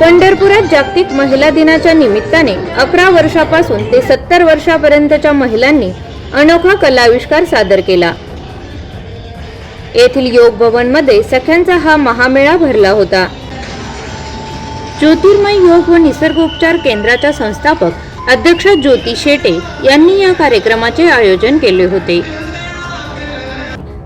पंढरपुरात जागतिक महिला दिनाच्या निमित्ताने अकरा वर्षापासून ते सत्तर वर्षापर्यंतच्या महिलांनी अनोखा कलाविष्कार सादर केला. येथील योग भवनमध्ये सख्यांचा हा महामेळा भरला होता. ज्योतिर्मय योग व निसर्गोपचार केंद्राच्या संस्थापक अध्यक्ष ज्योती शेटे यांनी या कार्यक्रमाचे आयोजन केले होते.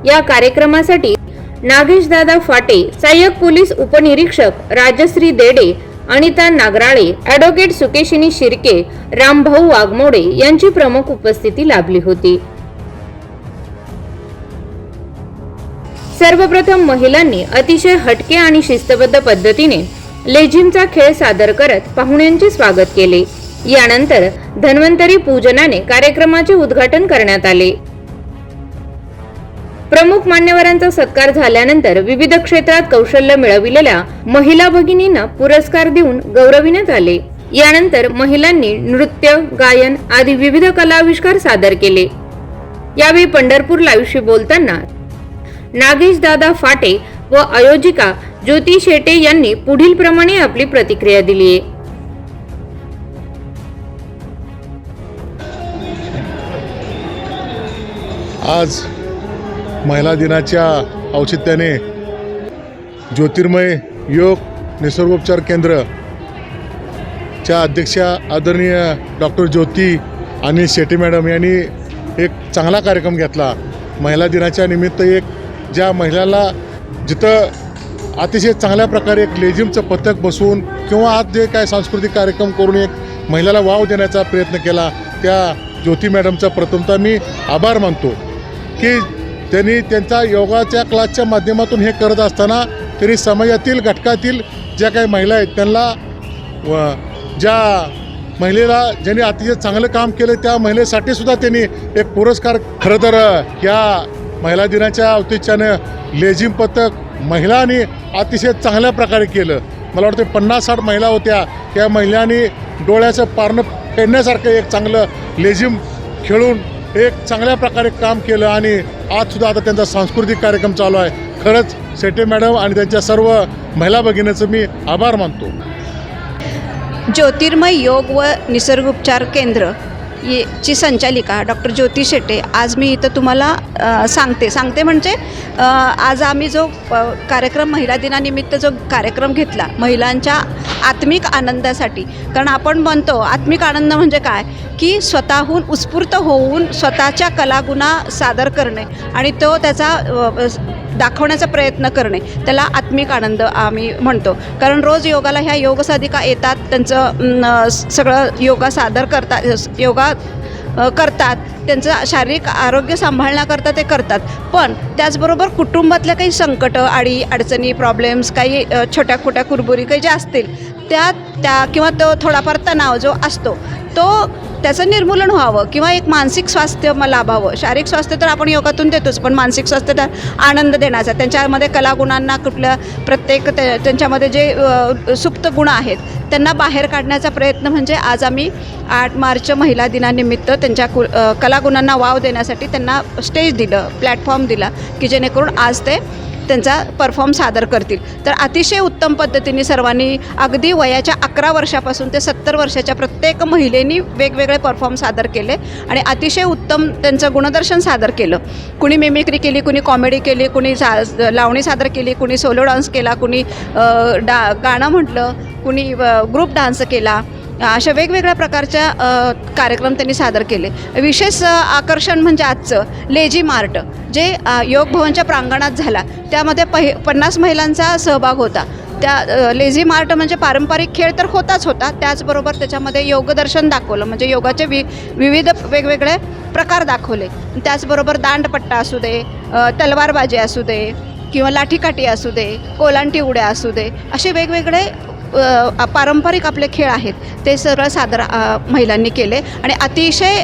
या कार्यक्रमासाठी नागेशदादा फाटे सहाय्यक पोलीस उपनिरीक्षक राजश्री देडे अनिता नागराळे ॲडव्होकेट सुकेशिनी शिर्के रामभाऊ वाघमोडे यांची प्रमुख उपस्थिती लाभली होती. सर्वप्रथम महिलांनी अतिशय हटके आणि शिस्तबद्ध पद्धतीने लेझिमचा खेळ सादर करत पाहुण्यांचे स्वागत केले. यानंतर धन्वंतरी पूजनाने कार्यक्रमाचे उद्घाटन करण्यात आले. प्रमुख मान्यवरांचा सत्कार झाल्यानंतर विविध क्षेत्रात कौशल्य मिळविलेल्या महिला भगिनींना पुरस्कार देऊन गौरविण्यात आले. यानंतर महिलांनी नृत्य गायन आदी विविध कलाविष्कार सादर केले. यावेळी पंढरपूर लाईव्हशी बोलताना नागेश दादा फाटे व आयोजिका ज्योती शेटे यांनी पुढील प्रमाणे आपली प्रतिक्रिया दिली आहे. आज महिला दिनाच्या औचित्याने ज्योतिर्मय योग निसर्गोपचार केंद्र च्या अध्यक्षा आदरणीय डॉक्टर ज्योती आणि शेट्टी मॅडम यांनी एक चांगला कार्यक्रम घेतला. महिला दिनाच्या निमित्त एक ज्या महिलाला जिथं अतिशय चांगल्या प्रकारे एक लेझिमचं पथक बसवून किंवा आज जे काय सांस्कृतिक कार्यक्रम करून एक महिलाला वाव देण्याचा प्रयत्न केला त्या ज्योती मॅडमचा प्रथमतः मी आभार मानतो की त्यांनी त्यांचा योगाच्या क्लासच्या माध्यमातून हे करत असताना त्यांनी समाजातील घटकातील ज्या काही महिला आहेत त्यांना व ज्या महिलेला ज्यांनी अतिशय चांगलं काम केलं त्या महिलेसाठी सुद्धा त्यांनी एक पुरस्कार. खरं तर या महिला दिनाच्या औचित्यानं लेझिम पथक महिलांनी अतिशय चांगल्या प्रकारे केलं. मला वाटतं पन्नास साठ महिला होत्या. त्या महिलांनी डोळ्याचं पारणं फेडण्यासारखं एक चांगलं लेझिम खेळून एक चांगल्या प्रकारे काम केलं आणि आजसुद्धा आता त्यांचा सांस्कृतिक कार्यक्रम चालू आहे. खरंच सेटे मॅडम आणि त्यांच्या सर्व महिला भगिनीचं मी आभार मानतो. ज्योतिर्मय योग व निसर्गोपचार केंद्र ये ची संचालिका डॉक्टर ज्योती शेटे आज मी इथं तुम्हाला सांगते. सांगते म्हणजे आज आम्ही जो प कार्यक्रम महिला दिनानिमित्त जो कार्यक्रम घेतला महिलांच्या आत्मिक आनंदासाठी. कारण आपण म्हणतो आत्मिक आनंद म्हणजे काय? की स्वतःहून उत्स्फूर्त होऊन स्वतःच्या कलागुणा सादर करणे आणि तो त्याचा दाखवण्याचा प्रयत्न करणे. त्याला आत्मिक आनंद आम्ही म्हणतो. कारण रोज योगाला ह्या योगसाधिका येतात त्यांचं सगळं योगा सादर करतात योगा करतात त्यांचं शारीरिक आरोग्य सांभाळण्याकरता ते करतात. पण त्याचबरोबर कुटुंबातल्या काही संकटं अडी अडचणी प्रॉब्लेम्स काही छोट्या खोट्या कुरबुरी काही ज्या असतील त्या त्या किंवा तो थोडाफार तणाव जो असतो तो त्याचं निर्मूलन व्हावं किंवा एक मानसिक स्वास्थ्य लाभावं. शारीरिक स्वास्थ्य तर आपण योगातून देतोच पण मानसिक स्वास्थ्य तर आनंद देण्याचा. त्यांच्यामध्ये कलागुणांना कुठल्या प्रत्येक त्या- त्यांच्यामध्ये जे सुप्त गुण आहेत त्यांना बाहेर काढण्याचा प्रयत्न म्हणजे आज आम्ही आठ मार्च महिला दिनानिमित्त त्यांच्या कु कलागुणांना वाव देण्यासाठी त्यांना स्टेज दिलं प्लॅटफॉर्म दिला की जेणेकरून आज ते त्यांचा परफॉर्म सादर करतील. तर अतिशय उत्तम पद्धतीने सर्वांनी अगदी वयाच्या अकरा वर्षापासून ते सत्तर वर्षाच्या प्रत्येक महिलेनी वेगवेगळे परफॉर्म सादर केले आणि अतिशय उत्तम त्यांचं गुणदर्शन सादर केलं. कुणी मिमिक्री केली कुणी कॉमेडी केली कुणी सा लावणी सादर केली कुणी सोलो डान्स केला कुणी डा गाणं म्हटलं कुणी ग्रुप डान्स केला. अशा वेगवेगळ्या प्रकारच्या कार्यक्रम त्यांनी सादर केले. विशेष आकर्षण म्हणजे आजचं लेझी मार्ट जे योग भवनच्या प्रांगणात झाला. त्यामध्ये पहि पन्नास महिलांचा सहभाग होता. त्या लेझी मार्ट म्हणजे पारंपरिक खेळ तर होताच होता. त्याचबरोबर त्याच्यामध्ये योगदर्शन दाखवलं. म्हणजे योगाचे वि विविध वेगवेगळे प्रकार दाखवले. त्याचबरोबर दांडपट्टा असू दे तलवारबाजी असू दे किंवा लाठीकाठी असू दे कोलांटी उड्या असू दे असे वेगवेगळे पारंपरिक आपले खेळ आहेत ते सर्व सादर महिलांनी केले. आणि अतिशय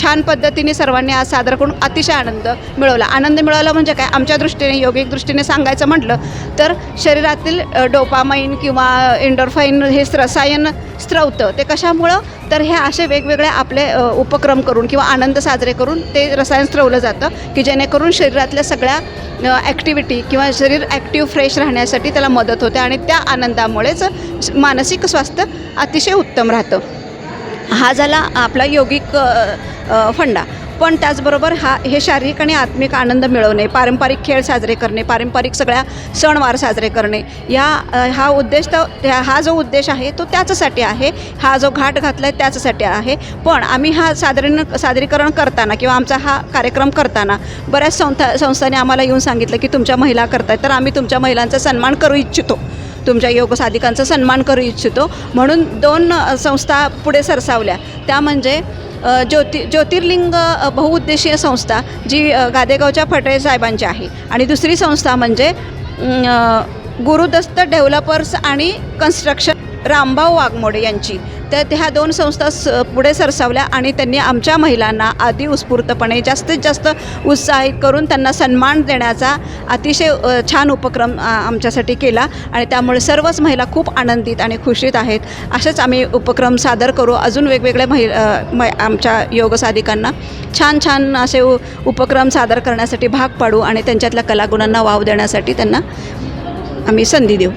छान पद्धतीने सर्वांनी आज सादर करून अतिशय आनंद मिळवला. आनंद मिळवला म्हणजे काय? आमच्या दृष्टीने योगिक दृष्टीने सांगायचं म्हटलं तर शरीरातील डोपामाईन डोपामाइन किंवा इंडोरफाईन हे रसायन स्त्रवतं ते कशामुळं? तर हे असे वेगवेगळे आपले उपक्रम करून किंवा आनंद साजरे करून ते रसायन स्त्रवलं जातं की जेणेकरून शरीरातल्या सगळ्या ॲक्टिव्हिटी किंवा शरीर ॲक्टिव्ह फ्रेश राहण्यासाठी त्याला मदत होते आणि त्या आनंदामुळेच मानसिक स्वास्थ्य अतिशय उत्तम राहतं. हा झाला आपला योगिक फंडा. पण त्याचबरोबर हा हे शारीरिक आणि आत्मिक आनंद मिळवणे पारंपरिक खेळ साजरे करणे पारंपरिक सगळ्या सणवार साजरे करणे या हा उद्देश तर हा जो उद्देश आहे तो त्याचसाठी आहे हा जो घाट घातला आहे त्याचसाठी आहे. पण आम्ही हा सादरीन सादरीकरण करताना किंवा आमचा हा कार्यक्रम करताना बऱ्याच संस्था संस्थांनी आम्हाला येऊन सांगितलं की तुमच्या महिला करतायत तर आम्ही तुमच्या महिलांचा सन्मान करू इच्छितो. तुमच्या योग साधिकांचा सन्मान करू इच्छितो. म्हणून दोन संस्था पुढे सरसावल्या. त्या म्हणजे ज्योति ज्योतिर्लिंग बहुउद्देशीय संस्था जी गादेगावच्या फटे साहेबांची आहे. आणि दुसरी संस्था म्हणजे गुरुदस्त डेव्हलपर्स आणि कन्स्ट्रक्शन रामभाऊ वाघमोडे यांची. तर त्या ह्या दोन संस्था स पुढे सरसावल्या आणि त्यांनी आमच्या महिलांना आधी उत्स्फूर्तपणे जास्तीत जास्त उत्साहित करून त्यांना सन्मान देण्याचा अतिशय छान उपक्रम आमच्यासाठी केला आणि त्यामुळे सर्वच महिला खूप आनंदित आणि खुशीत आहेत. असेच आम्ही उपक्रम सादर करू. अजून वेगवेगळ्या महि मै आमच्या योग साधिकांना छान छान असे उपक्रम सादर करण्यासाठी भाग पाडू आणि त्यांच्यातल्या कलागुणांना वाव देण्यासाठी त्यांना आम्ही संधी देऊ.